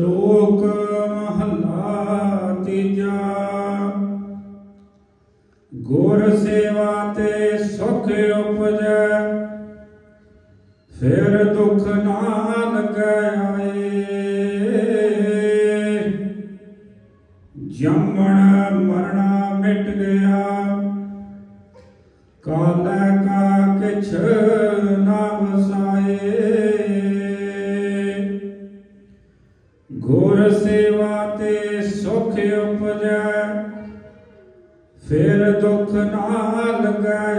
ਸ਼ਲੋਕ ਮਹਲਾ ਤੀਜਾ ਗੁਰ ਸੇਵਾ ਤੇ ਸੁਖ ਉਪਜੈ ਫਿਰ ਦੁਖ ਨਾ ਲੱਗੈ ਆਏ ਜੰਮਣ ਮਰਣਾ ਮਿਟ ਗਿਆ ਕਾਲ ਕਾ ਕਿਛ ਨਾ ਫਿਰ ਦੁੱਖ ਨਾ ਲੱਗੈ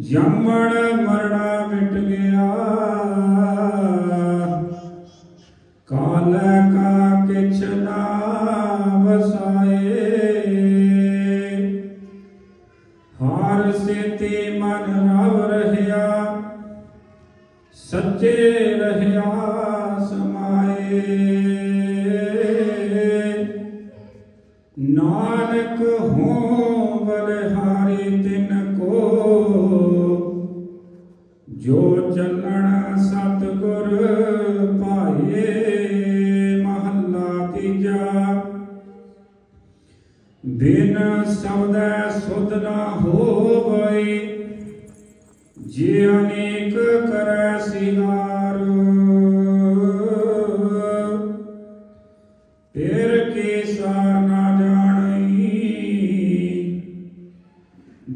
ਜੰਮਣ ਮਰਣਾ ਮਿਟ ਗਿਆ। ਕਾਲ ਕਾ ਕਿਛ ਨਾ ਵਸਾਏ। ਹਾਰ ਸੇਤੀ ਮਨ ਰਵ ਰਹਿਆ, ਸੱਚੇ ਰਹਿਆ। ਬਲਿਹਾਰੀ ਤਿਨ ਕੋ। ਜੋ ਚੱਲਣ ਸਤਿਗੁਰ ਭਾਏ, ਮਹੱਲਾ ਤੀਜਾ। ਬਿਨ ਸਬਦੈ ਸੁਧ ਨਾ ਹੋਵਈ, ਜੇ ਅਨੇਕ ਕਰੈ ਸਿਨਾਰ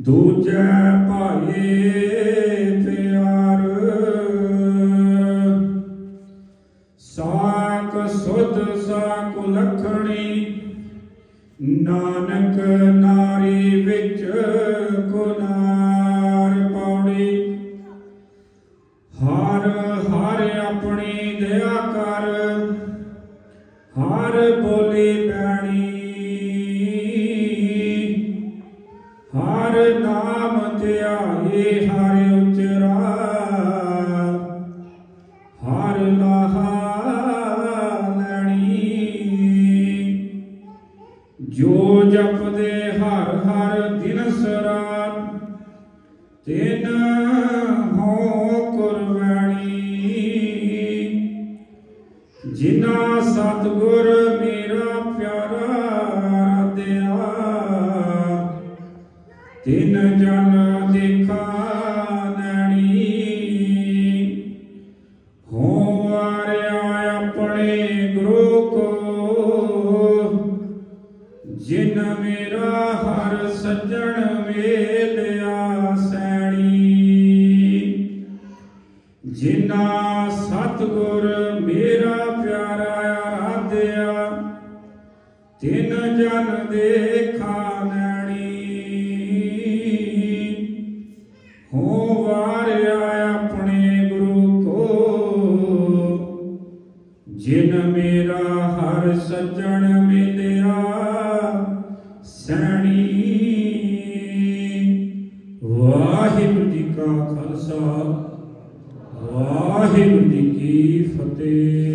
ਦੂਜੇ ਭਾਈ ਪਿਆਰ। ਸਾਕ ਸੁਧ ਸਾਕ ਲਖਣੀ, ਨਾਨਕ ਨਾਰੀ ਵਿੱਚ ਕੁਨਾਰ ਪੌੜੀ ਹਰ ਹਰ ਆਪਣੀ ਦਇਆ ਕਰ, ਹਰ ਬੋਲੀ ਪੈਣੀ ਨਾਮ ਧਿਆਏ ਹਰ ਉਚਰਾ। ਹਰ ਲਾਹਾ ਲੈਣੀ ਜੋ ਜਪਦੇ ਹਰ ਹਰ ਦਿਨ ਸਰਾਤ ਤਿਨ ਹੋ ਕੁਰਬਾਨੀ। ਜਿਨਾ ਸਤਗੁਰ ਮੇਰਾ ਪਿਆਰਾ ਤਿਨ ਜਨ ਦੇਖਾ ਨੈਣੀ। ਹੋ ਆਰਿਆ ਆਪਣੇ ਗੁਰੂ ਕੋ, ਜਿਨ ਮੇਰਾ ਹਰ ਸੱਜਣ ਵੇਲਿਆ ਸੈਣੀ। ਜਿਨਾ ਸਤਗੁਰ ਮੇਰਾ ਪਿਆਰਾ ਆਰਾਧਿਆ, ਤਿਨ ਜਨ ਦੇਖਾ ਹੋ ਵਾਰਿਆ ਆਪਣੇ ਗੁਰੂ ਕੋ ਜਿਨ ਮੇਰਾ ਹਰ ਸੱਜਣ ਮਿਲਿਆ, ਸੈਣੀ। ਵਾਹਿਗੁਰੂ ਜੀ ਕਾ ਖਾਲਸਾ, ਵਾਹਿਗੁਰੂ ਜੀ ਕੀ ਫਤਿਹ।